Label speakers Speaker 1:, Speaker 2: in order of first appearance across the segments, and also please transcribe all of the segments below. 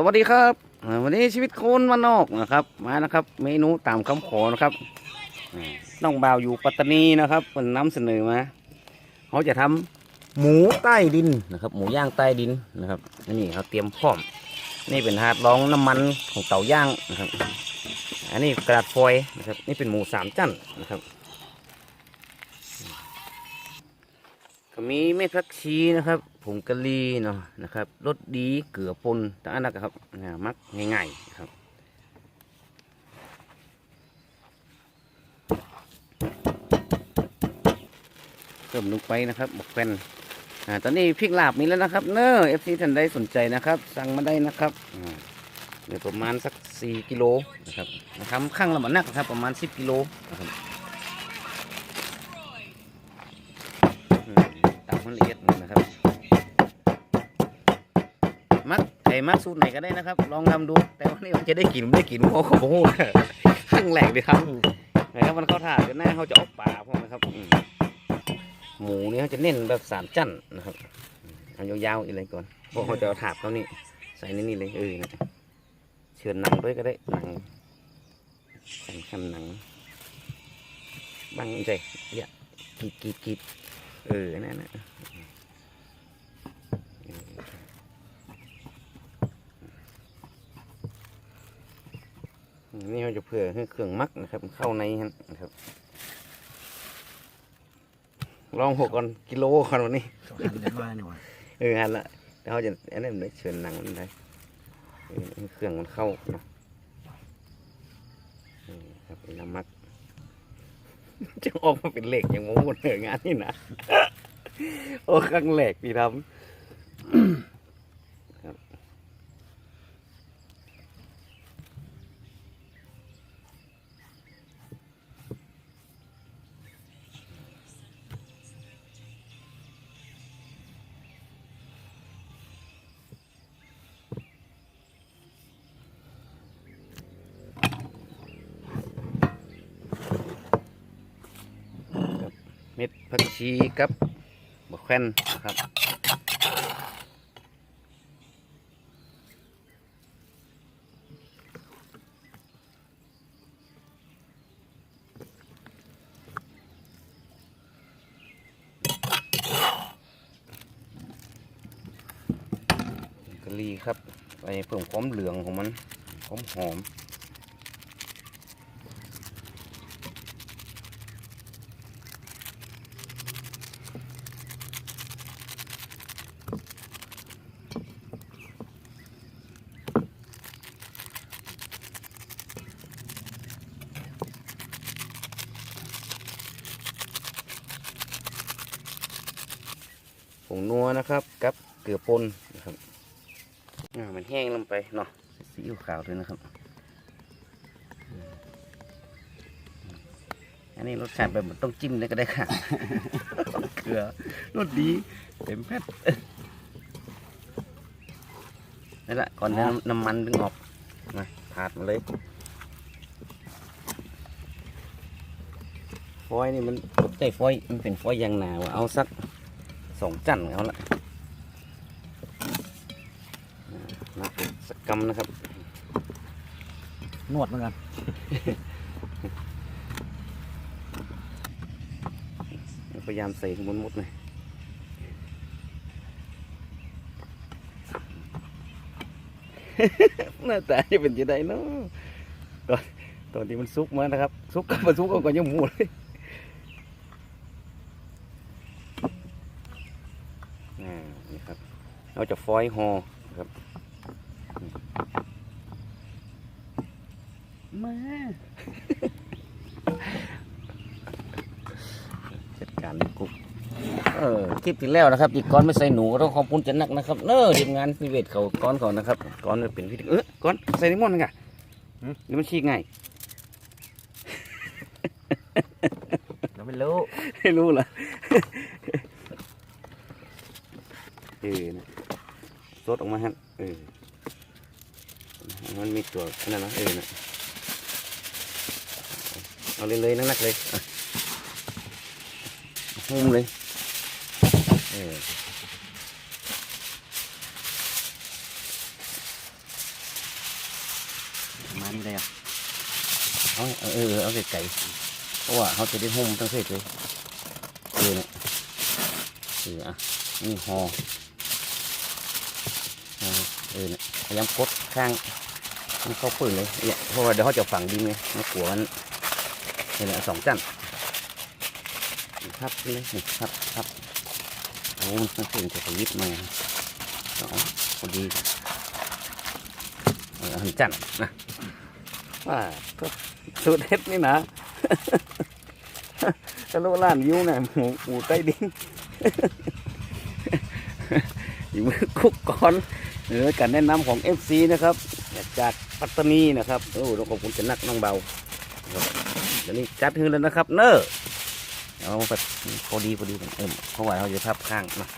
Speaker 1: สวัสดีครับวันนี้ชีวิตคนวันนอกนะครับ มานะครับ เมนูตามคำขอนะครับอ่าน้องบ่าวอยู่ปัตตานีนะครับมันนำเสนอมาเขาจะทำหมูใต้ดินนะครับ หมูย่างใต้ดินนะครับนี่เขาเตรียมพร้อม นี่เป็นถาดรองน้ำมันของเต่าย่างนะครับ อันนี้กระดาษฟอยล์นะครับ นี่เป็นหมูสามจั่นนะครับก็มีเม็ดผักชีนะครับ งกะหรี่เนาะนะครับรสดีเกลือปนทั้งอันนะครับอ่มักง่ายๆครับเติมลงไปนะครับบอกเป็นอ่าตอนนี้พริกลาบมีแล้วนะครับ เนอเอฟซีท่านใดสนใจนะครับ สั่งมาได้นะครับเดี๋ยวประมาณสัก4กิโลนะครับนะครับข้างละมันนักนะครับประมาณ10กิโลนะครับอืมตามมันละเอียดนะครับ มักใครมักสูตรไหนก็ได้นะครับ ลองทำดู แต่ว่านี่มันจะได้กินไม่ได้กินโอ้โหโอ้โหครึ่งแหลกเลยครับนะครับมันเข้าถ่ายเดี๋ยวหน้าเขาจะออกป่าพวกนะครับอืมหมูนี่เขาจะเน้นแบบสามจั่นนะครับเอายาวๆอีกเลยก่อนเพราะเขาจะเอาถาบเขานี่ใส่ในนี่เลยเออนะเชือนหนังด้วยก็ได้หนังใส่คำหนังบังใจอย่ากรีดกรีดกรีดเออนั่นนะ นี่เราจะเผื่อให้เครื่องมักนะครับ เข้าในฮะนะครับ ลองหกก่อนกิโลก่อนวันนี้
Speaker 2: สองพันได้ว่าหน่อย
Speaker 1: เออฮันละแล้วเขาจะอันนั้นมันได้เชิญหนังมันได้เออให้เครื่องมันเข้าเนาะนี่ครับเป็นน้ำมัดจะออกมาเป็นเหล็กอย่างโมหมดเหนืองานนี่นะโอ้ครั้งแรกพี่ทำ ชีกับบะแคนนะครับกะหรี่ครับไปเพิ่มความเหลืองของมันความหอม ผงนัวนะครับกับเกลือ ป่นนะครับอ่ามันแห้งลงไปเนาะซีอิ๊วขาวด้วยนะครับอืมอันนี้รสชาติแบบมันต้องจิ้มเลยก็ได้ค่ะ เกลือรสดีเต็มแพ็ดนี่แหละก่อนน้ำน้ำมันดึงออกมาถาดมาเลยฟอยล์นี่มันตกใจฟอยล์มันเป็นฟอยล์ยางหนาว่ะเอาสักสองจันเอาละนับส กกรรมนะครับ
Speaker 2: นวดเหมือนกัน
Speaker 1: พยายามใส่ข้างบนหมดเลยหน้าตาจะเป็นยังไงเนาะตอนตอนที่มันซุกมานะครับ ซุกกับมาซุกเอาก่อนยังหมูเลยอ่านี่ครับ เราจะฟอยล์ห่อครับ
Speaker 2: มา
Speaker 1: จัดการกุ๊กเออคลิปที่แล้วนะครับอีกก้อนไม่ใส่หนูก็ต้องขอบคุณจันนักนะครับเนอทีมงานพิเวทเขาก้อนเขานะครับก้อนมันเป็นพิธีเออก้อนใส่นิมนต์นะกะนี่มันชี้ง่าย
Speaker 2: เราไม่รู้
Speaker 1: ไม่รู้เหรอเออนะสดออกมาฮะเออมันมีตัวนั่นนะเออนะ เอาเลยเลยนักๆเลยอะหุ้มเลยเออ
Speaker 2: มานี่ได้อะ
Speaker 1: เอาเออเออเอาไก่ๆเพราะว่าเขาจะได้หุ้มตั้งเสร็จเลยเออเนี่ยเอออะนี่หอเอาเออเนี่ยพยายามกดข้างมันเข้าปืนเลยเนี่ยเพราะว่าเดี๋ยวเขาจะฝังดินไงมันกลัวมัน นี่แหละสองจันพับเลยนี่พับพับโอ้มันต้องถึงจะไปยิบมาเอาพอดีหันจันนะว่าก็สูตรเด็ดนี่นะทะลุล้านวิวเนี่ยหมูหมูใต้ดินอยู่มือคุกก่อนเออการแนะนำของ FC นะครับ จากปัตตานีนะครับโอ้ต้องขอบคุณเจนักน้องเบาครับ ดี๋ยวนี้จัดฮือแล้วนะครับ เนอะเอาแบบพอดีพอดีเอิ่มเพราะว่าเราจะพับข้างนะ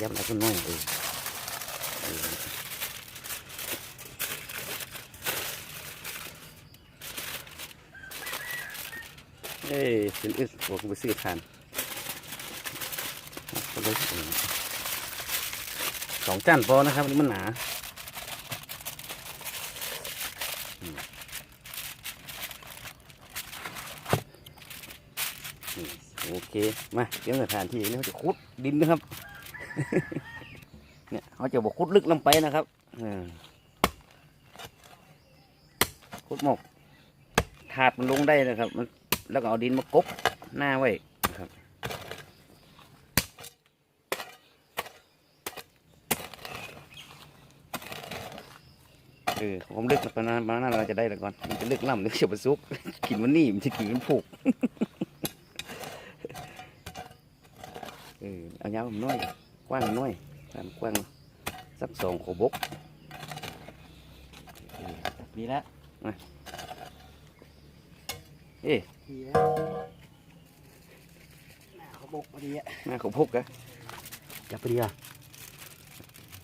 Speaker 1: ยับอะไรก็น้อยเออเอ้ยเป็นอึดบอกไปซื้อทานสองจานพอนะครับนี่มันหนาอืมอืมโอ เคมาเดี๋ยวสถานที่นี้เขาจะขุดดินนะครับ เนี่ยเขาจะบอกขุดลึกลงไปนะครับขุดหมกถาดมันลงได้นะครับมันแล้วก็เอาดินมากบหน้าไว้นะครับเออผมลึกประมาณนั้นเราจะได้แล้วก่อนมันจะลึกล่ำนึกเฉียบซุกกินมันนี่มันจะกินมันผูก เออเอายาวมันน้อยกว้างมันน้อยกว้างกว้างสักสองโคบก
Speaker 2: มีแล้ว
Speaker 1: เอ๊ะ
Speaker 2: มีแล้วเขาบกพอดีอะ
Speaker 1: หน้าโคบกอะ
Speaker 2: จับพอดีอะ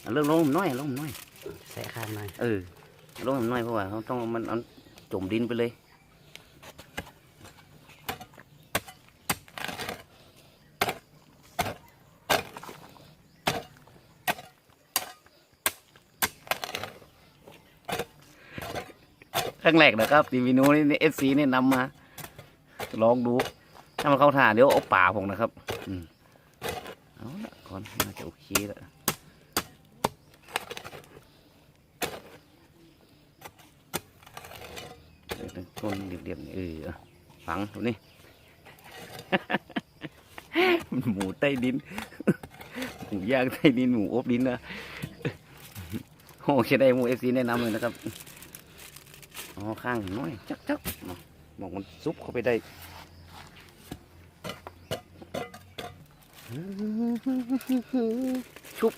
Speaker 1: เอาเรื่องลงมันน้อยลงมันน้อย
Speaker 2: ใส่ข้างหน่อย
Speaker 1: เออลงมันน้อยเพราะว่าเขาต้องเอามันเอาจมดินไปเลย รั้งแรกนะครับทีวีนูนี่เอฟซีนี่นำมาลองดูถ้ามันเข้าท่าเดี๋ยวเอาป่าผมนะครับอืมเอาละก่อนน่าจะโอเคแล้วเดี๋ยวต้นเรียบๆเออฝังตรงนี้หมูใต้ดินหมูย่างใต้ดินหมูอบดินนะโอเคได้หมูเอฟซีแนะนำเลยนะครับ อ๋อข้างน้อยจักจักๆเนาะบอกมันซุปเข้าไปได้ชุบ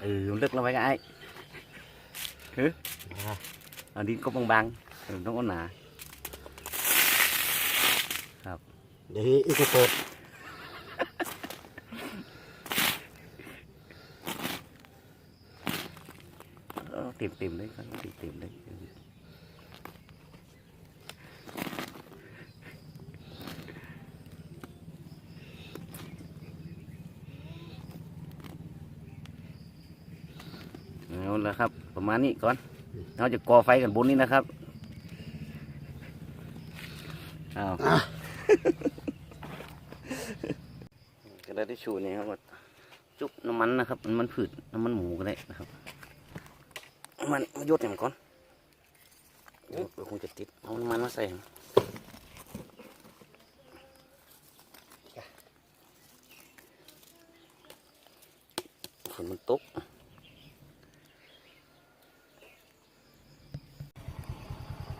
Speaker 1: เออมันลึกลงไปกันไอ้เฮ้ยเอาดินก็บางๆเออต้องเอาหนา
Speaker 2: เดี๋ยวอีกเปิด
Speaker 1: เออเต็มเต็มๆเลยครับเต็มเต็มๆเลย เอาละครับ ประมาณนี้ก่อนเราจะก่อไฟกันบนนี้นะครับอ้าวก็ได้ที่ชูนี่ครับจุบน้ำมันนะครับน้ำมันผืดน้ำมันหมูก็ได้นะครับมันยดอย่างก่อนเดี๋ยวเดี๋ยวคงจะติดเอาน้ำมันมาใส่ฝนมันตก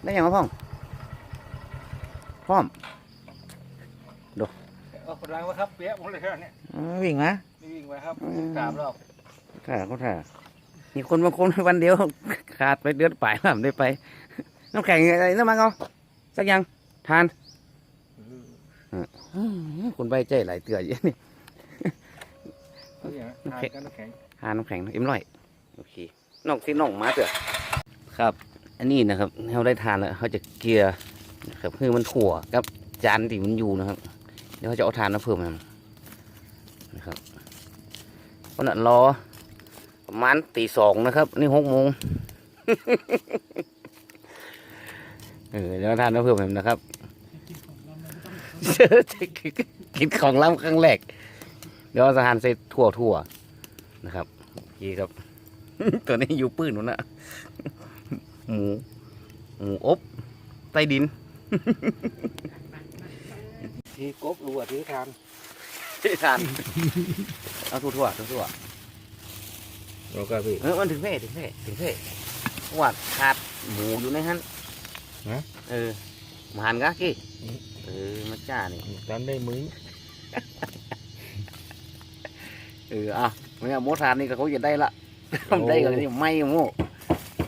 Speaker 1: ได้ยังมาพ่องพร้อม
Speaker 3: เอาคนรังไว้ครับเปียกหมดเลยครับเนี่ย
Speaker 1: อืมวิ่งมา
Speaker 3: นี่วิ่งไปครับ
Speaker 1: อืม
Speaker 3: สามรอบ
Speaker 1: ถ่าเขาถ่ามีคนบางคนวันเดียว ขาดไปเดือนป่ายแล้วไม่ได้ไป น้ำแข็งอะไรน้ำมันเอาสักอยังทานอืมคนใบใจหลายเตือเยอะนี่
Speaker 3: เอาอย่างนั้นทานกันน้ำแข็ง
Speaker 1: ทานน้ำแข็งเอ็มร้อยโอเคน้องที่น้องมาเตือครับ อันนี้นะครับเราได้ทานแล้วเขาจะเกลียนะครับคือมันถั่วกับจานที่มันอยู่นะครับเดี๋ยวเขาจะเอาทานมาเพิ่มนะครับเพราะนั้นรอประมาณตีสองนะครับ นี่หกโมงเออเดี๋ยวทานน้ำเพื่มนะครับกินของล้ำครั้งแรกเดี๋ยวจะทานใส่ถั่วถั่วนะครับนี่ครับ ตัวนี้อยู่ปื้นมันนะ หมู หมูอบใต้ดิน
Speaker 2: ทีกบรัวทีทาน
Speaker 1: ที่ทานเอาถั่วถั่วๆถั่ว
Speaker 3: แล้วก็พี่
Speaker 1: ๆเออมันถึงเพ่ถึงเพ่ถึงเพ่เพราะว่าขาดหมูอยู่ในนั้น
Speaker 3: ฮะ
Speaker 1: เออมาหันกะกี้เออมาจ้านี่
Speaker 3: ตอนได้มื้อ
Speaker 1: เอออะเนี่ยโมทานนี่ก็เขาจะได้ละทำได้ก็นี่ไม่โม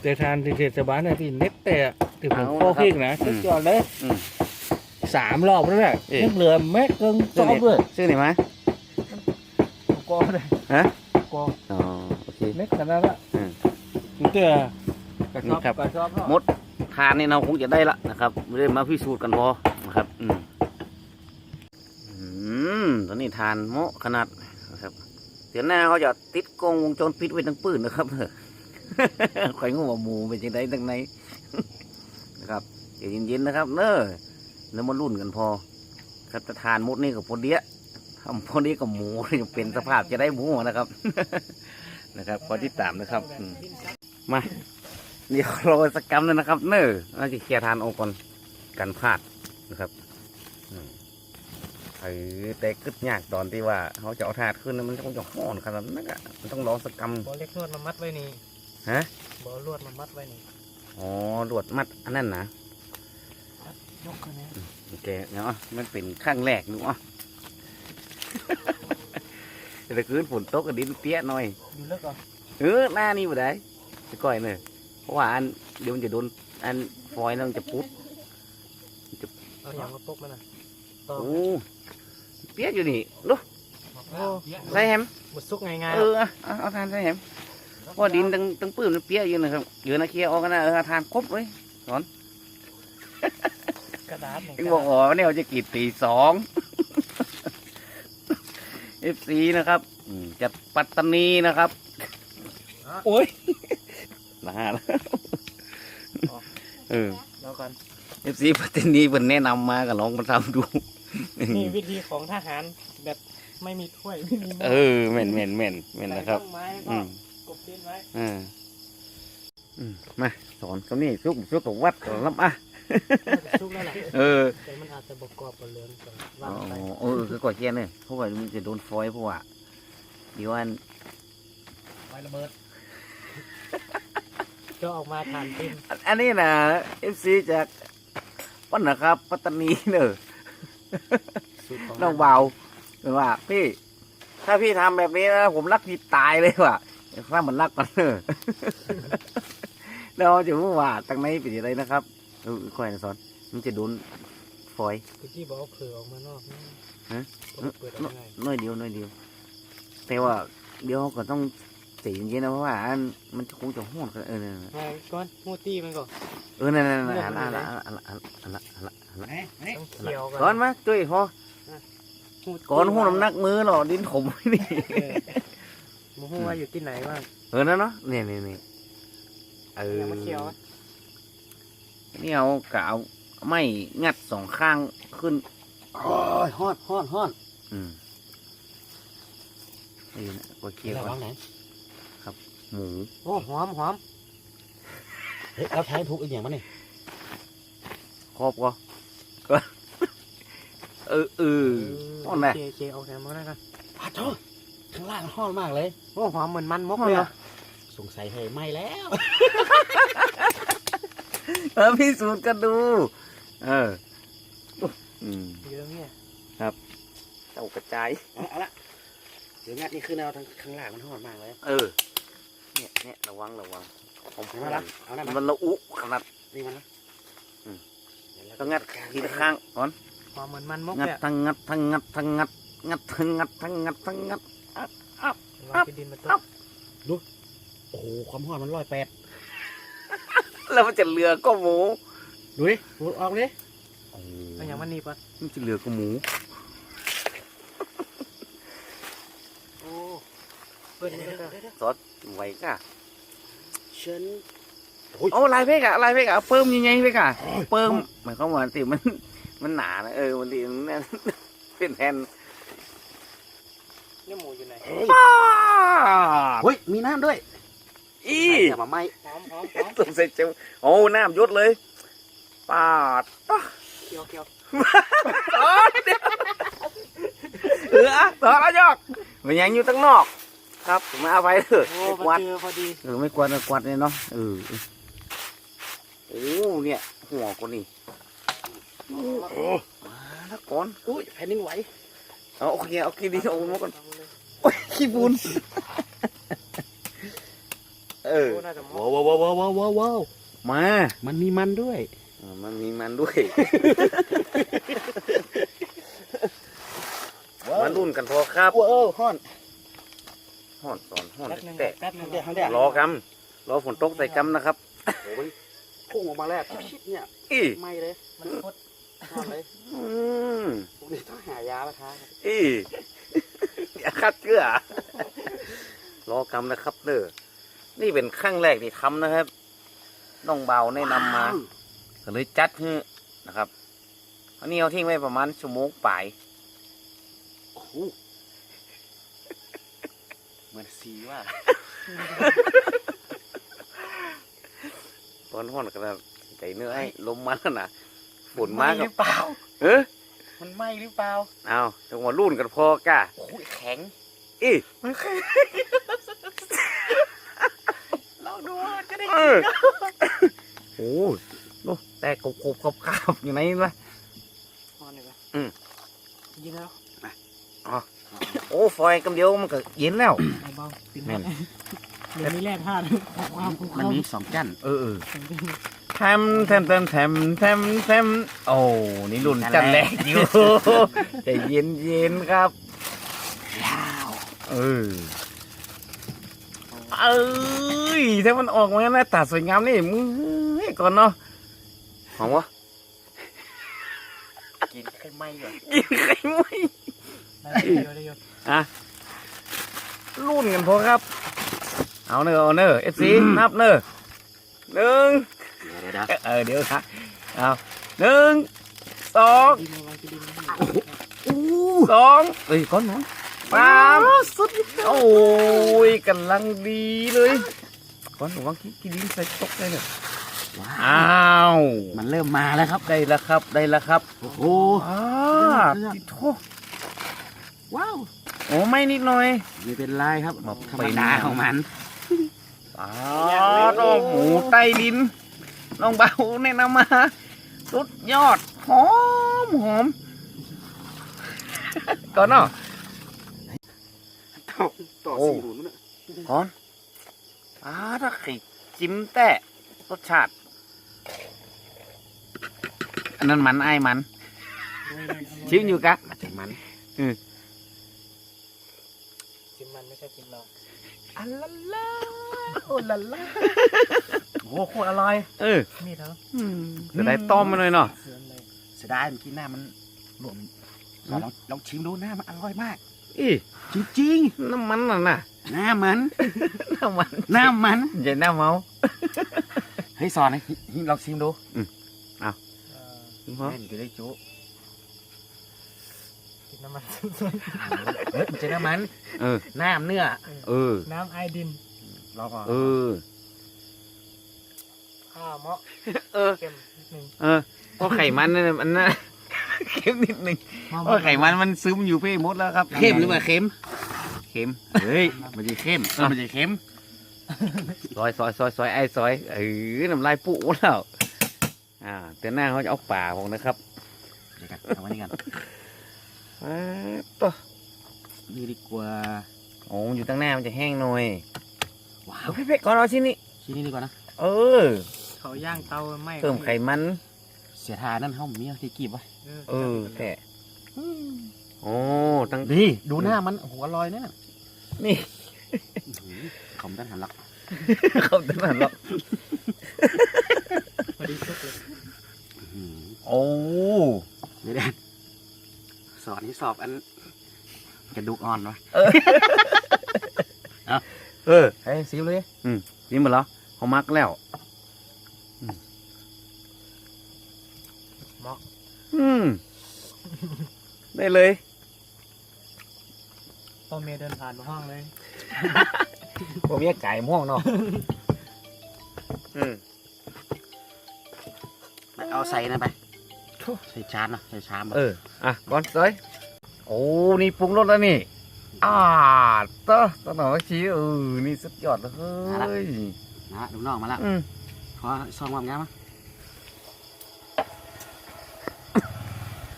Speaker 3: แต่ทานที่เทศบาลเนี่ยที่เน็ตแต่ที่ผม
Speaker 1: เอา
Speaker 3: โค้
Speaker 1: นะครับ
Speaker 3: พริกนะสุดยอดเลย
Speaker 1: อืม
Speaker 3: สามรอบแล้วเนี่ย
Speaker 1: เอ๊ะ
Speaker 3: ยังเหลือแม็กเกิงซอบเลย
Speaker 1: ซื้อไหนมา
Speaker 3: กอเลย
Speaker 1: ฮะ
Speaker 3: กอ
Speaker 1: อ๋อโอเค
Speaker 3: เน็ตขนาดนั้นละ
Speaker 1: อืม
Speaker 3: เตื้อกระสอบ
Speaker 1: นี่ครับ
Speaker 3: กระสอบ
Speaker 1: มดทานนี่เราคงจะได้ละนะครับไม่ได้มาพิสูจน์กันพอนะครับอืมอืมตอนนี้ทานโมขนาดนะครับเดี๋ยวหน้าเขาจะติดกล้องวงจรปิดไว้ทั้งปืนนะครับ ข่อยงงว่าหมูเป็นจังไดตั้งไหนนะครับเดี๋ยวเย็นๆนะครับเนอะแล้วมารุ่นกันพอครับจะทานมดนี่กับพอดียทำพอดีกับหมูจะเป็นสภาพจะได้หมูนะครับนะครับพอที่ตามนะครับมาเดี๋ยวรอสักกรรมเลยนะครับ เนอะน่าจะเคลียร์ทานออกก่อนกันพลาดนะครับเออแต่กึดยากตอนที่ว่าเขาจะเอาถาดขึ้นมันต้องจะห้อนขนาดนั้นอะมันต้องรอสักกรรม
Speaker 4: บอเล็กนวดมามัดไว้นี่
Speaker 1: ฮะ
Speaker 4: บอลวดมามัดไว้นี่
Speaker 1: อ๋อรวดมัดอันนั้นนะ
Speaker 4: ยกขึ้นนะ
Speaker 1: โอเคเนาะมันเป็นข้างแรกดูอะแต่คืนฝนตกก็ดินเปี้ยหน่อย
Speaker 4: อยู่เลิกก่อน
Speaker 1: เออหน้านี่บ่ได้จะก่อยเนอะเพราะว่าอันเดี๋ยวมันจะโดนอันฟอยล์แล้วมันจะปุ๊บ
Speaker 4: เอาอย่างมาปกมันน่ะต่อ
Speaker 1: โอ้เปี้ยอยู่นี่ลูก
Speaker 4: โอ้
Speaker 1: ใส่แฮม
Speaker 4: หมดซุกง่าย
Speaker 1: เออเอาเอาเอาทานใส่แฮม เพราะดินตั้งตั้งปื้มมันเปี้ยอยู่นะครับอยู่นะเคลียร์ออกกันนะเออเอาทานครบเลย
Speaker 4: ๆกระดาษนี่
Speaker 1: เอ็งบอกอ๋อเนี่ยเขาจะกรีดตีสองเอฟซีนะครับอืมจากปัตตานีนะครับ
Speaker 3: โอ้ย
Speaker 1: นะฮะเออ
Speaker 4: แล้วกัน
Speaker 1: เอฟซีปัตตานีเพิ่นแนะนำมาก็ลองมาทำดู
Speaker 4: นี่วิธีของทหารแบบไม่มีถ้วยไม่มีหม้
Speaker 1: เออแม่นแม่นแม่นแม่นนะครับ
Speaker 4: ใส่ต้นไม้
Speaker 1: อื
Speaker 4: ก็
Speaker 1: ม
Speaker 4: กบเต้ นไว้
Speaker 1: อ่าอืมมาสอนคำนี้ซุกซุกกับวัดก่อนรับอะ
Speaker 4: น่าจะซุกแล้วล่ะ
Speaker 1: เออ
Speaker 4: แต่มันอาจจะบกกรอบกับเหลืองก่อน
Speaker 1: อ๋
Speaker 4: วา
Speaker 1: อง
Speaker 4: ไป
Speaker 1: เออคือก่อนเชียนเนี่ยเพราะว่ามันจะโดนฟอยล์เพราะว่าเดี๋ยวอัน
Speaker 4: ไประเบิดก็ออกมาทานเต็ม
Speaker 1: อันอันนี้นะเอฟซีจากปั้นนะครับปัตตานีเนอะ
Speaker 4: สูตรของ
Speaker 1: น้องเบาเป็นว่าพี่ ถ้าพี่ทำแบบนี้นะผมรักพี่ตายเลยว่ะ ถ้ามันรักกันเนอะเราจะพูดว่าตั้งในเป็นอะไรนะครับเออค่อยนะสอน มันจะโดนฟอยล์
Speaker 4: เมื่อกี้บอกเอาเผือกออกมานอกนะ
Speaker 1: ฮะ
Speaker 4: เปิดเปิดยังไง
Speaker 1: น้อยเดียวน้อยเดียว แต่ว่าเดี๋ยวก็ต้องใจเย็นๆนะเพราะว่าอันมันคงจะห้อนกันเออนั่นน่ะ
Speaker 4: ไงก้อนมูตี้มันก่อน
Speaker 1: เออนั่นนั่นนั่น
Speaker 4: เรื่อง
Speaker 1: อัน
Speaker 4: มั
Speaker 1: ละ
Speaker 4: น
Speaker 1: อันละอันละอันละอันละอันละอันละ
Speaker 2: ไหนไหน
Speaker 4: ต้องเคี่ยวกั
Speaker 1: ก่อนมาจุ้ยพอ
Speaker 4: หูด
Speaker 1: ก่อนหูน้ำหนักมือหรอดินขมนี่
Speaker 4: เออห มูฮู้ว่าอยู่ที่ไหนบ้าง
Speaker 1: เออนั่นเนาะนี่นี่นี่เออ
Speaker 4: เอามาเคี่ยวอะ
Speaker 1: นี่เอากาวไม่งัดสองข้างขึ้น
Speaker 2: โอ้ยฮอดฮอดฮอด
Speaker 1: อืมนี่นะก็เคี่ยว
Speaker 2: ระ
Speaker 1: ก่อ
Speaker 2: วันงไหน
Speaker 1: หมู
Speaker 4: โอ้หอมหอม
Speaker 2: เฮ้ยเอาแทงถูกอีกอย่างมาเนี่ย
Speaker 1: ครอบก็ก็ เออเออหอมไหม
Speaker 4: เคเคเอาแถมมาแล้วกัน
Speaker 2: อ้าวโธ่ ข้างล่างฮอดมากเลย
Speaker 4: โอ้หอมเหมือนมันมก
Speaker 1: หอม
Speaker 4: เลย
Speaker 1: เหรอ
Speaker 4: อะ
Speaker 2: สงสัยเฮ้ยไหม่แล้ว
Speaker 1: เออพิสูจน์กันดู เอออืม
Speaker 4: เยอะเนี่ย
Speaker 1: เต้ากระจาย
Speaker 2: เอาเอาละเดี๋ยวงัดนี่ขึ้นเอาทางข้างล่างมันฮอดมากเลย
Speaker 1: เออ เนี่ยเนี่ยระวังระวังผม
Speaker 2: เอามาละเอาละ
Speaker 1: มั
Speaker 2: มัน
Speaker 1: นละอุขนาด
Speaker 2: นี่มันนะ
Speaker 1: อืม
Speaker 2: เดี๋ยวเรา
Speaker 1: ต้องงัดทีละข้างก่อน
Speaker 4: หอมเหมือนมันมก
Speaker 1: งัด
Speaker 4: เลยอะ
Speaker 1: ทั้งงัดทั้งงัดทั้งงัดงัดทั้งงัดทั้งงัดทั้งงัด
Speaker 4: วางที่ดินมาต้น
Speaker 2: โอ้โหความฮอดมันร้อยแปด
Speaker 1: แล้วมันจะเหลือก็หมู
Speaker 2: ดูดิพูดออกดิ
Speaker 4: เอาอย่างมันนี่ปะ
Speaker 1: มันจะเหลือก็หมู
Speaker 4: โอ้เปิดเลยก็
Speaker 1: ซอสไว้ก่ะ
Speaker 2: ฉัน
Speaker 1: เอาลายเพกอะลายเพกอะเพิ่มยังไงเพกอะเพิ่มหมายความว่าติมันมันหนานะเออมันติมันแน่นเป็นแผ่น
Speaker 4: เนี่ยหมูอยู่ไหน
Speaker 2: เฮ้ย
Speaker 1: ป้าด
Speaker 2: เฮ้ยมีน้ำด้วย
Speaker 1: อี
Speaker 2: อย่ามาไหม
Speaker 4: หอมหอมหอม
Speaker 1: สงสัยจะโอ้น้ำยศเลยปาดป้า
Speaker 4: เคี้ยวเคี้ยว
Speaker 1: ซอสเดี๋ยวเอออะซอสแล้วยอกมันยังอยู่ตั้งนอก ครับผมมาเอาไปเถอะ
Speaker 4: โอ้
Speaker 1: ไม่ก
Speaker 4: มาวา
Speaker 1: ด
Speaker 4: เจอพอดี
Speaker 1: เออไม่กวาดไม่กวาดเลยเนาะเออโอ้เนี่ยหัวคนนี้
Speaker 2: โอ้
Speaker 1: มาแล้วก่อน
Speaker 2: อุ้ยแผ่นดินไหว
Speaker 1: เอาโอเคเอากินดีเอามาก่อนโอ้ยขี้บุญเออ
Speaker 4: โอ้น่าจะหมอ
Speaker 2: ว้าวว้าวว้าวว้าวว้าวว้าว
Speaker 1: มา
Speaker 2: มันมีมันด้วย
Speaker 1: อ่ามันมีมันด้วยมารุ่นกันพอครับ
Speaker 2: ว้าวฮ้อน
Speaker 1: ห่อนสอนห่อน
Speaker 4: แป๊บนึง
Speaker 1: แต่
Speaker 4: แป๊บนึง
Speaker 2: เดี๋ยวเดี๋ยว
Speaker 1: รอกำรอฝนตกใส่กำนะครับ
Speaker 2: โอ้ยพุ่งออกมาแล้วชิดเนี่ย
Speaker 1: อี
Speaker 2: ไหม่เลย
Speaker 4: มันคด
Speaker 2: ฮ้อนเลย
Speaker 1: อืม
Speaker 2: พวกนี้ต้องหายามาทาครับ
Speaker 1: อี อย่าคัดเกลือรอกำนะครับเด้อนี่เป็นครั้งแรกที่ทำนะครับ น้องเบาแนะนำมาก็เลยจัดให้นะครับอันนี้เอาทิ้งไว้ประมาณชั่วโมงปลาย
Speaker 2: โอ้โหเหมือนสีว่า
Speaker 1: ตอนห่อนก็แบบใจเนื้อไอ้ลมมันน่ะฝนมาก
Speaker 4: ห
Speaker 1: กั
Speaker 4: รื
Speaker 1: บ
Speaker 4: อเปล่า
Speaker 1: เออ
Speaker 4: มันไหมหรือเปล่า
Speaker 1: เอาจังหวะรุ่นกันพอกะ
Speaker 2: โอ้ยแข็ง
Speaker 1: อี
Speaker 4: มันเคยลองดูว่ามันจะได้
Speaker 1: เออโอ้ยโน่แต่กบกบๆขับๆอยู่ไหนวะ
Speaker 4: พอหนึ่งละ
Speaker 1: อืม
Speaker 4: ยินแล้ว
Speaker 1: โอ้ฟอยกำเดียวมันก็เย็นแล้ว
Speaker 4: เบาๆปิด
Speaker 1: แม่น
Speaker 4: เดี๋ยวมีแร่ธาตุความคุ้ม
Speaker 2: มันมีสองกั้น
Speaker 1: เออเออแทมแทมแทมแทมแทมแทมโอ้นี่รุ่นจันแรกอยู่ใจเย็นเย็นๆครับ
Speaker 2: ยาว
Speaker 1: เออเอ้ยถ้ามันออกมาหน้าตาสวยงามนี่มึงให้ก่อนเนาะหอมวะ
Speaker 2: กินไข่ไหม้ก่อน
Speaker 1: กินไข่ไหม
Speaker 4: ได้เยอะได้เยอะ
Speaker 1: อะรุ่นกันพอครับ เอาเนอะเอาเนอะเอฟซีนับเนอะหนึ่ง
Speaker 2: เดี๋ยวเดี๋ยว
Speaker 1: เออเดี๋ยวนะเอาหนึ่งสอง
Speaker 4: ดินเอาไว้ที่ดินนะ
Speaker 1: สองเอ้ยก้อนน้ำ สามสุดโอ้ยกำลังดีเลยก้อนหนูวางขี้ขี้ดินใส่ตกได้เลย
Speaker 2: ว้า
Speaker 1: อ้าว
Speaker 2: มันเริ่มมาแล้วครับ
Speaker 1: ได้แล้วครับได้แล้วครับ
Speaker 2: โอ้โห
Speaker 1: อ้า
Speaker 2: เลือก
Speaker 1: ติดโท
Speaker 2: ว้าว
Speaker 1: โอ้ไม่นิดหน่อย
Speaker 2: ไม่เป็นไรครับ
Speaker 1: มา
Speaker 2: ธรร
Speaker 1: ไป
Speaker 2: มดาของมัน
Speaker 1: อ้าวโอ้หมูใต้ดินน้องเบาแนะนำมาสุดยอดหอมหอมก่อนเนาะ
Speaker 2: ต่อต่อสี่หลุนน่ะ
Speaker 1: ก่อนอ้าถ้าไข่จิ้มแต่รสชาติ อันนั้นมันไอ้มัน ชิมอยู่กะ
Speaker 2: มาจากมัน
Speaker 4: ชิมมันไม่ใช่ชิมเรา
Speaker 1: อัลลลาโอลาลาโอ้โหโคตรอร่อย เออ
Speaker 4: มีดเหรอ
Speaker 1: จะได้ต้มมาหน่อยเนาะ
Speaker 4: เสือนเลย
Speaker 2: เสียดายเมื่อกี้หน้ามันหลวมลองลองชิมดูหน้ามันอร่อยมาก
Speaker 1: อี
Speaker 2: จริง
Speaker 1: น้ำมันน่ะนะ
Speaker 2: ๆหน้ามัน
Speaker 1: น้ำมัน
Speaker 2: หน้ามัน
Speaker 1: อย่าหน้าเมา
Speaker 2: เฮ้ยสอนนะฮิลองชิมดู
Speaker 4: เอ่อ
Speaker 1: เพราะ
Speaker 2: แม่นจะได้จุ
Speaker 4: กินน้ำมัน
Speaker 2: เฮ้ยมันจะน้ำมัน
Speaker 1: เออ
Speaker 2: หน้าเนื้อ
Speaker 1: เออ
Speaker 4: น้ำไอดิน
Speaker 2: ลองก่อน
Speaker 1: เออ
Speaker 4: ข้าวเหมาะ
Speaker 1: เออ
Speaker 4: เค็มนิดนึง
Speaker 1: เออเพราะไขมันเนี่ยมันน่ะ เค็มนิดนึง
Speaker 4: มา
Speaker 1: เพราะไขมันมันซึมอยู่เพ่มดแล้วครับ
Speaker 2: เข้มหรือเปล่าเค็ม
Speaker 1: เค็ม
Speaker 2: เฮ้ยมันจะเข้มเออมันจะเค็ม
Speaker 1: ซอยซอยซอยซอยไอ้ซอยเออน้ำลายปุ๊แล้วอ่าเตือนหน้าเขาจะเอาป่าผมนะครับ
Speaker 2: เดี๋ยวกันเอาไว้นี่กัน
Speaker 1: อ่าต่อ
Speaker 2: นี่ดีกว่า
Speaker 1: โอ้อยู่ตั้งหน้ามันจะแห้งหน่อย
Speaker 2: ว้า
Speaker 1: เอา
Speaker 2: ว
Speaker 1: เพ่ๆก่อนเอาชิ้นนี้
Speaker 2: ชิ้นนี้ดีกว่านะ
Speaker 1: เออ
Speaker 4: เขาย่างเตาไหม้
Speaker 1: เพิ่มไขมัน
Speaker 2: เสียทานั่นห้องมีที่กีบไว้
Speaker 1: เออแต่โอ้ตั้ง
Speaker 2: ดีดูหน้ามันโอ้โหอร่อยเนี่ย
Speaker 1: นี่
Speaker 2: อื้อหือขมด้านหันหลัก
Speaker 1: เขาตั้งนานหรอก
Speaker 4: พอดีสุกเลย
Speaker 2: อื้อหือ
Speaker 1: โอ้
Speaker 2: เดี๋ยวเดี๋ยวสอนที่สอบอันกระดูกอ่อนวะ
Speaker 1: เออ
Speaker 2: เอา
Speaker 1: เออ
Speaker 2: เฮ้ยซิวเลย
Speaker 1: นี่มันเหรอเขามักแล้วอืม อืม ได้เลย
Speaker 4: ตอนเมย์เดินผ่านมาห้องเลย
Speaker 1: ผมแยกไก่ม่วงเนาะอืม
Speaker 2: เอาใส่นั่นไป ใส่ชามนะใส่ชาม
Speaker 1: เออ อะก่อนเสยโอ้ นี่ปรุงรสแล้วนี่อ่าเต้อต้นหน่อยชี้เออ นี่สุดยอดเลยเฮ้ย
Speaker 2: นะดูนอกมาแล้ว
Speaker 1: อืม
Speaker 2: ขอซองความงามมั้ย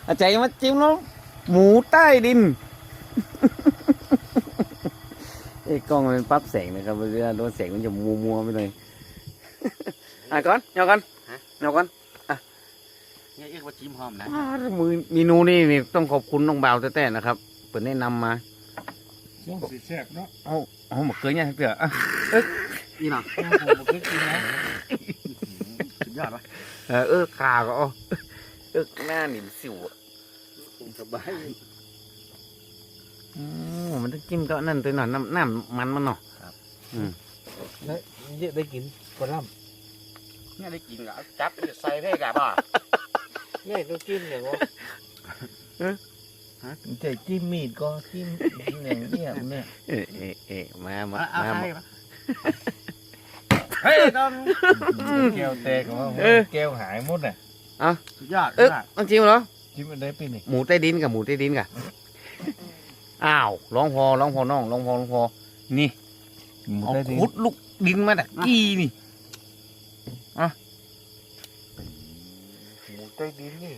Speaker 1: อาจารย์มาจิ้มแล้วหมูใต้ดินไอ้กล้องมันปรับแสงนะครับเวลาโดนแสงมันจะมัวมัวๆไปเลยอะก่อนเอาก่อนเอาก่อน
Speaker 2: เนี่ยเรียกว่าจิ้มหอมนะ
Speaker 1: อ้าวมือเมนูนี่นี่ต้องขอบคุณน้องบ่าวแต่ๆนะครับเปิดแนะนำมา
Speaker 3: ช่วงสีแซ่บเนาะ
Speaker 1: เอาเอาหมกเกลือเนี่ยเกลืออะ
Speaker 2: นี่เนาะ
Speaker 3: ผมบ่เคยกินนะ
Speaker 2: สุดยอดปะ
Speaker 1: เออเออขาก็เอาเออหน้าหนิมสิวอะ
Speaker 2: สบาย
Speaker 1: อืมมันต้องจิ้มก็นั่นตัวหน่อยน้ำน้ำมันมันเนาะ
Speaker 3: ได้เยอะได้กินกว่าล่
Speaker 2: เนี่ยได้กินกับจับใส่เพ่กับป่ะำ
Speaker 3: เนี่ยก็กินอย่างว่าจะจิ้มมีดก็จิ้มอย่างเนี้ยเนี่ย
Speaker 1: เออเออเออมามา
Speaker 2: เอา
Speaker 1: มา
Speaker 2: ให้
Speaker 1: มา
Speaker 2: ปะเฮ้ยต้อง
Speaker 3: แก้วแตกว่าแก้วหายหมด อะ
Speaker 2: สุดยอด
Speaker 1: เออต้องจิ้มเหรอ
Speaker 3: จิ้มมันได้ปีนี่
Speaker 1: หมูใต้ดินกับหมูใต้ดินกับอ้าวร้องพอร้องพอน้องร้องพอร้องพอนี่
Speaker 3: หมู
Speaker 1: เอา
Speaker 3: ได้ดี
Speaker 1: ขุดลูกดินมาตะกี้นี่
Speaker 3: หมูใต้ดินนี่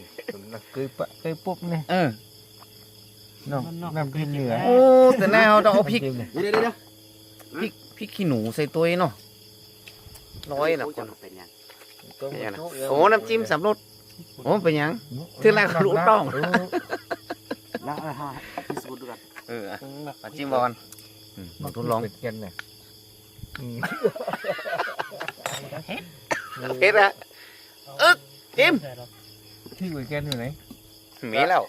Speaker 3: เคยปะเคยปุ๊บเนี่ย
Speaker 1: เออ
Speaker 3: น้องน้ำพริกเหนือ
Speaker 1: โอ้แต่แน่เราต้องเอาพริก
Speaker 2: เดี๋ยวเดี๋ยวเดี๋ยว
Speaker 1: พริกพริกขี้หนูใส่ตัวเนาะร้อยนะ
Speaker 2: โอ้
Speaker 1: คน
Speaker 2: เป็นยัง
Speaker 1: เป็นยังนะโอ้น้ำจิ้มสำรส โอ้เป็นหยังที่แรกรู้ต้อง
Speaker 2: แล้วเอาให้พิสูจน์ดูกัน
Speaker 1: เออมาจิ้มบอลอืมมาทดลอง
Speaker 3: เป็ดกันเนี่ย
Speaker 1: เฮ็ดอะเอ๊ะจิ้ม
Speaker 3: ที่เป็ดกันอยู่ไหน
Speaker 1: มีแล้ว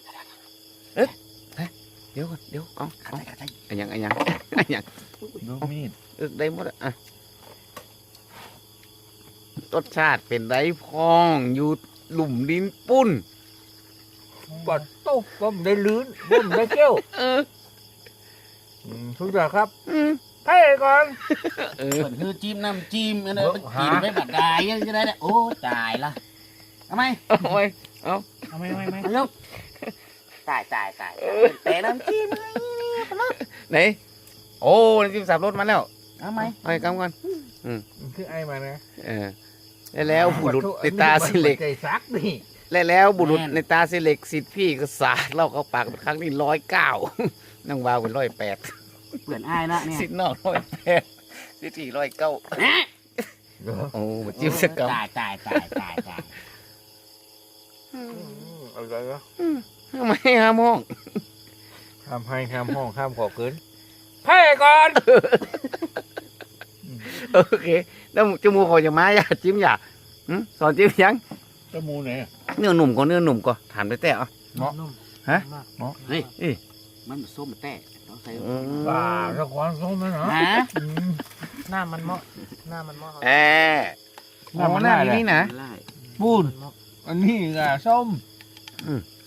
Speaker 1: เอ๊ะเดี๋ยวก่อนเดี๋ยวเอา
Speaker 2: ขัด
Speaker 1: เอา
Speaker 2: ใจขัดใจ
Speaker 1: อันยังอันยังอันยัง
Speaker 3: ดูมีด
Speaker 1: เออได้หมดอะอะรสชาติเป็นไรพองอยู่ หลุมดินปุ้น
Speaker 3: ปัดโต๊ะผมได้ลื้นผมได้เกี้ยว
Speaker 1: เออ
Speaker 3: ทุกอย่างครับ
Speaker 1: อืม
Speaker 3: ให้ก่อน
Speaker 1: เออ
Speaker 2: เปิดคือจิ้มน้ำจิ้มอันนั้น
Speaker 3: เออ
Speaker 2: มันกิน
Speaker 3: หา
Speaker 2: ไม่บัดได้ยังจะได้เนี่ยโอ้ตายละทำไม
Speaker 1: เอาไว้
Speaker 4: เอาไหมไม่ไม่
Speaker 2: เอาลูกตายตายตาย
Speaker 1: เออ
Speaker 2: แต่น้ำจิ้ม
Speaker 1: ไหนโอ้น้ำจิ้มสับรสมาแล้ว
Speaker 2: เอาไหม
Speaker 1: เอาไปกำกัน
Speaker 3: คือไอ้มานะ
Speaker 1: เออ แล้วแล้วบุรุษในตาสิเหล็ก
Speaker 3: ใจซักนี่
Speaker 1: และแล้วบุรุษในตาสิเหล็กสิทธิ์พี่ก็สาดเล่าเข้าปากครั้งนี้ร้อยเก้านั่งวาวเป็นร้อยแปด
Speaker 2: เปื่อนอ้ายนะเนี่ย
Speaker 1: สิทธิ์นอกร้อยแปดสิทธิ์พี่ร้อยเก้าโอ้มาจิ้มสักกำ
Speaker 2: ตายตายตายตายตาย
Speaker 3: อะไรก็
Speaker 1: ทำไมห้ามห้อง
Speaker 3: ห้ามให้ห้ามห้องห้ามขอเกินให้ก่อน
Speaker 1: โอเค แล้วจมูกเขาจะมาอย่าจิ้มอย่าหึสอนจิ้มยัง
Speaker 3: จมูกไหน
Speaker 1: เนื้อหนุ่มก็เนื้อหนุ่มก็ถามได้แต่อะ
Speaker 4: นุ่ม
Speaker 1: ฮะ
Speaker 4: มาก
Speaker 2: เฮ้ย
Speaker 1: เอ้ย
Speaker 2: มันส้มมันแต่ต้องใส่
Speaker 1: อืม
Speaker 3: บ้าสักวันส้มนะเนาะ
Speaker 2: ฮะ
Speaker 4: หน้ามันเหมาะหน้ามันเหมาะ
Speaker 1: แอบโอ้หน้านี้นี่นะ
Speaker 2: ไม่ได้
Speaker 3: ปูน
Speaker 4: มันเหมาะ
Speaker 3: อันนี้อะส้ม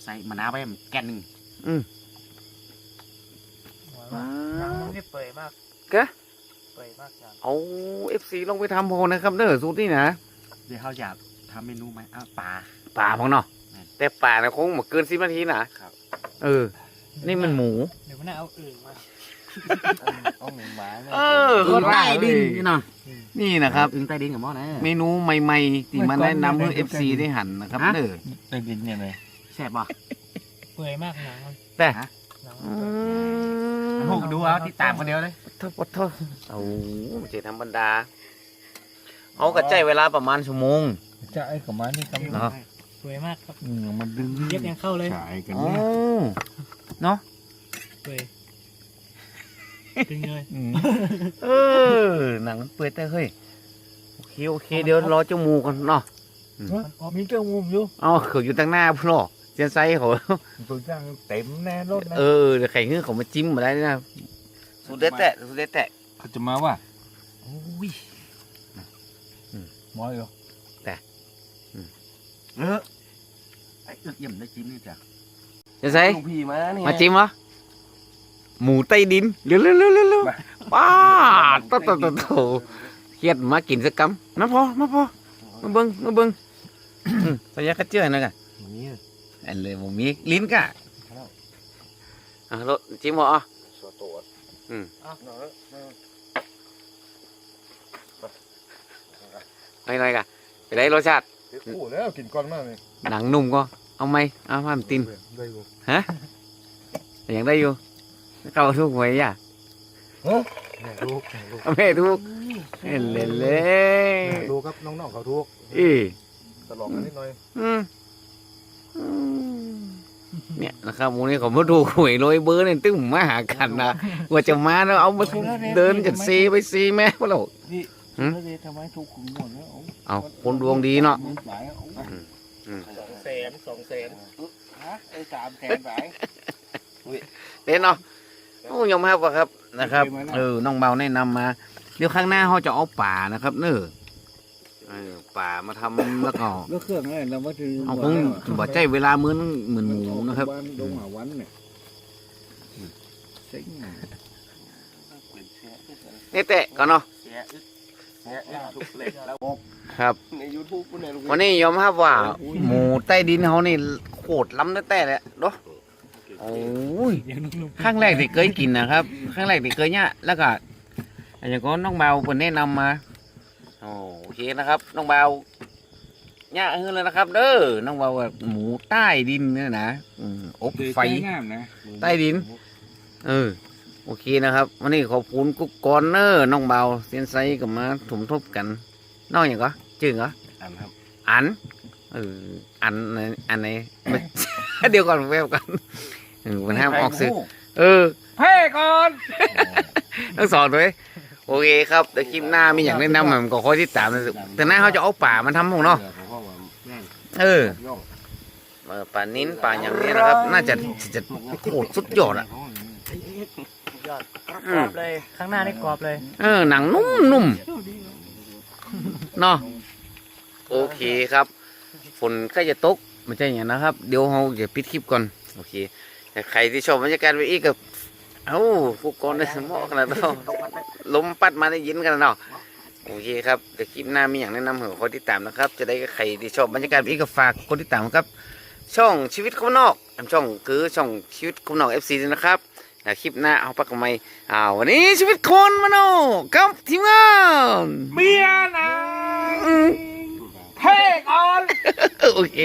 Speaker 2: ใส่มะนาวไปแกนหนึ่ง
Speaker 4: หวานมากหนังมันนี่เปื่อยมาก
Speaker 1: กะ
Speaker 4: เปื่อยมากอย่าง
Speaker 1: เอาเอฟซีลองไปทำโพลนะครับเด้อสูตรนี่นะ
Speaker 2: เดี๋ยวเขาอยากทำเมนูไหมอ้าวปลา
Speaker 1: ป่าพองเนาะ
Speaker 2: อืม
Speaker 1: แต่ป่าเนี่ยคงมาเกินสิบนาทีนะครับเออ นี่มันหมู
Speaker 4: เดี๋ยวมันน่าเอาอื่นมา
Speaker 3: เอาหมูหมาเนี่ย
Speaker 1: เออ
Speaker 2: อึ่งใต้ดินนี่เนาะ
Speaker 1: นี่นะครับ
Speaker 2: อึ่งใต้ดินกับหม้อนะ
Speaker 1: เมนูใหม่ๆที่มาแนะนำให้เอฟซีได้หันนะครับ
Speaker 2: ฮะ
Speaker 1: เด้อ
Speaker 3: ใต้ดินเนี่ยเลย
Speaker 2: แซ่บป่ะ
Speaker 4: เปื่อยมากหนังมัน
Speaker 1: แต่
Speaker 4: หนัง
Speaker 1: อื
Speaker 4: มัน
Speaker 1: ม
Speaker 2: โอ้ดูเอาติดตามคนเดียวเลย
Speaker 1: โทษโทษโอ้ไม่ใช่ธรรมดาเอากระใจเวลาประมาณชั่วโมง
Speaker 3: จะไอ้กับมันนี่ครับ
Speaker 1: เหรอ
Speaker 4: เปื่อยมากครับ
Speaker 3: อืมมันดึง
Speaker 4: เย็บยังเข้าเลย
Speaker 3: ฉายกัน
Speaker 1: โอ้
Speaker 3: เนี่ย
Speaker 4: เปื่อยดึงเลย
Speaker 3: อืม
Speaker 1: เออหนังเปื่อยแต่เฮ้ยโอเคโอเคเดี๋ยวรอจมูกกันเนาะ
Speaker 3: มีเจ้ามุมอยู่
Speaker 1: เอาเขาอยู่ตั้งหน้าพ่อ เจียนไซเขา
Speaker 3: ตัวจ้างเต็มแน่รถนะ
Speaker 1: เออเดี๋ยวไข่เงือกเขามาจิ้มมาได้นะสูดเด็ดแตะสูดเด็ดแตะ
Speaker 2: ป
Speaker 3: เขาจะมาว่า
Speaker 2: โอ้ย
Speaker 3: มอยเหรอ
Speaker 2: เออไอ้อึกเยี่ยมได้จิ้มนี่จ้ะ
Speaker 1: จะใส่
Speaker 3: ลุงพี่มานี่
Speaker 1: มาจิ้มเหรอหมูใต้ดินเร็วเร็วเร็วเร็วเร็วป้าดโตโตโตโตเครียดมากินสักกำมาพอมาพอมาเบิ้งมาเบิ้งอืมสัญญากระเจือนะกะ
Speaker 3: นี่
Speaker 1: อันเลยผมมีลิ้นกะอะรถจิ้มเหรอ
Speaker 3: สวตัว
Speaker 1: อืม
Speaker 3: อะเนาะ
Speaker 1: หน่อยๆกะไปได้รสชาติ
Speaker 3: เด็กคู่แล้วกินก้อนมากเลย
Speaker 1: หนังนุ่มก็เอาไหมเอามาติน
Speaker 3: ได้บ่
Speaker 1: แต่ยังได้อยู่เข้าทุกหวยอะ
Speaker 3: แม่ลูกแม่ลูก
Speaker 1: เอาแม่ทุกเล่นเล่นเล่
Speaker 3: แม่ลูกครับน้องๆเขาทุก
Speaker 1: อี
Speaker 3: ตลอกกันนิดหน่อย
Speaker 1: อืมอืม เนี่ยนะครับวันนี้ผมมาดูหวยโรยเบอร์เนี่ยตึ้งมาหากันนะว่าจะมาแล้วเอามาเดินจากซีไปซีแม่พวกเราหืม
Speaker 3: แล้วเดทำไมทุกขุนหมดแล้ว
Speaker 1: เอาคนดวงดีเนาะ
Speaker 3: มึงหลายเอา
Speaker 4: สองแสนสองแสน
Speaker 3: ฮะไอ้สามแสนหลาย
Speaker 1: เล่นเนาะโอ้ยอมรับว่าครับนะครับเออน้องเบาแนะนำมา เดี๋ยวข้างหน้าเขาจะเอาป่านะครับเนอะเออ ป่ามาทำแล้วก็
Speaker 3: แล้วเครื่องอะไรเรามาถึง
Speaker 1: เอาคงบ่ใจเวลามื้อนึงหมื่นหมูนะครับ
Speaker 3: บ้านดงหาวันเนี่ยเซ็ง
Speaker 1: นี่เตะก่อนเนาะ
Speaker 3: เสียอึกเสียอึกทุกเล็กแล้ว
Speaker 1: ครับ
Speaker 3: ในยูทูบคุณเนี่ยลุง
Speaker 1: วันนี้ยอมรับว่า หมูใต้ดินเขานี่โคตรล้ำแต่ๆเลยเนาะโอ้ยครั้งแรกที่เคยกินนะครับครั้งแรกที่เคยเนี่ยแล้วก็อันนี้ก็น้องเบาเพิ่นแนะนำมา โอโอเคนะครับ น้องเบาเนี่ยเฮือเลยนะครับ เด้อน้องเบาว่าหมูใต้ดินเนี่ยนะอืมอบไฟ
Speaker 3: งามนะ
Speaker 1: ใต้ดิน เออ โอเคนะครับวันนี้ขอบคุณกุ๊กกอนเนอร์น้องเบาเซียนไซกับมาถมทบกันน้องอย่างก็จื่งเหรอ
Speaker 3: อันครับ
Speaker 1: อันเอออันไหนอันไหนไม่เดี๋ยวก่อนแวบกันเออมันห้ามออกสื่อเออ
Speaker 3: เพ่ก่อน
Speaker 1: ต้องสอนด้วย โอเคครับแต่คลิปหน้ามีอย่างแนะนำมันก็คอยติดตามนะแต่หน้าเขาจะเอาป่ามันทำของเนาะเออเออป่านิ้นป่าอย่างนี้นะครับ น่าจะจะโคตรสุดยอดอะ
Speaker 4: กรอบเลยข้างหน้านี่กรอบเลย
Speaker 1: เออหนังนุ่มนุ่มเนาะโอเคครับฝนใกล้จะตกไม่ใช่อย่างนั้นนะครับ เดี๋ยวเราจะปิดคลิปก่อน โอเคแต่ใครที่ชอบบรรยากาศไปอีกกับ เอ้าพวกก่อนได้เหมาะขนาดนั้นเนาะลมปัดมาได้ยินกันเนาะโอเคครับเดี๋ยวคลิปหน้ามีอย่างแนะนำให้คนติดตามนะครับ จะได้ใครที่ชอบบรรยากาศไปอีกก็ฝากคนติดตามครับ ช่องชีวิตคนนอกช่องคือช่องชีวิตคนนอก FC ด้วยนะครับแล้วคลิปหน้าเอาปักกันไหมอ้าววันนี้ชีวิตคนมโนกับทีมงาน
Speaker 3: เมียนะ
Speaker 1: อืม
Speaker 3: เพ่ก่อน
Speaker 1: โอเค